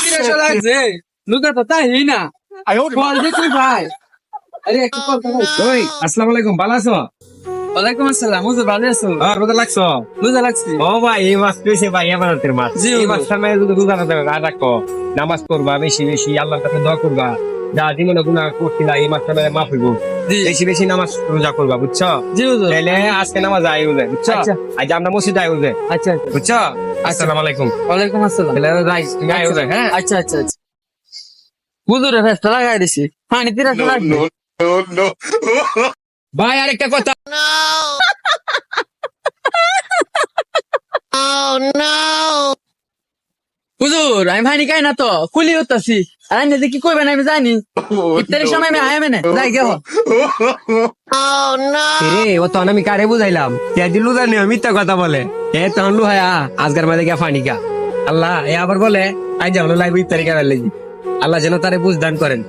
তিরাশো লাগছে লুকা তো তাই না কল তুই ভাই আরে একটু কল ওই আসসালামু আলাইকুম ভালো আছো ওয়ালাইকুম আসসালাম হুজুর ভালো আছো আর রোজা লাগছো বুঝা লাগছি ও ভাই এই মাছ পেয়েছে ভাই মাছ জি, এই। মাছ সময় রোজা রাখো আর রাখো নামাজ পড়বা বেশি বেশি আল্লাহর কাছে দোয়া করবা। যা জীবনে গুনাহ করছিলা এই মাস সময় মাফ হইব। জি। বেশি বেশি নামাজ রোজা করবা বুঝছ? তাহলে আজকে নামাজ আই উজে বুঝছ? আচ্ছা। আজ আমরা মসজিদে আই উজে আচ্ছা বুঝছ? আসসালামু আলাইকুম। ওয়ালাইকুম আসসালাম। তাহলে তুমি আই উজে হ্যাঁ? আচ্ছা আচ্ছা আচ্ছা। হুজুরের ফেসটা লাগাই দিছি। পানি তিরাশো লাগবে ভাই আরেকটা কথা। হুজুর, আমি ভাইনি কাই না তো? কুলি হতাছি আর আমি কি কইবেন, আমি জানি। ইফতারের সময় আমি আয়ামে না যাই, গেহ। রে ও তো আমি কারে বুঝাইলাম? তে দিলু জানি আমি মিথ্যা কথা বলে। এ তখন লু হ্যাঁ আজকের মাঝে গিয়া ফানি গা। আল্লাহ, এ আবার বলে, আই যাও লাইভ ইফতারি করার লাগি। আল্লাহ যেন তারে বুঝদান করেন।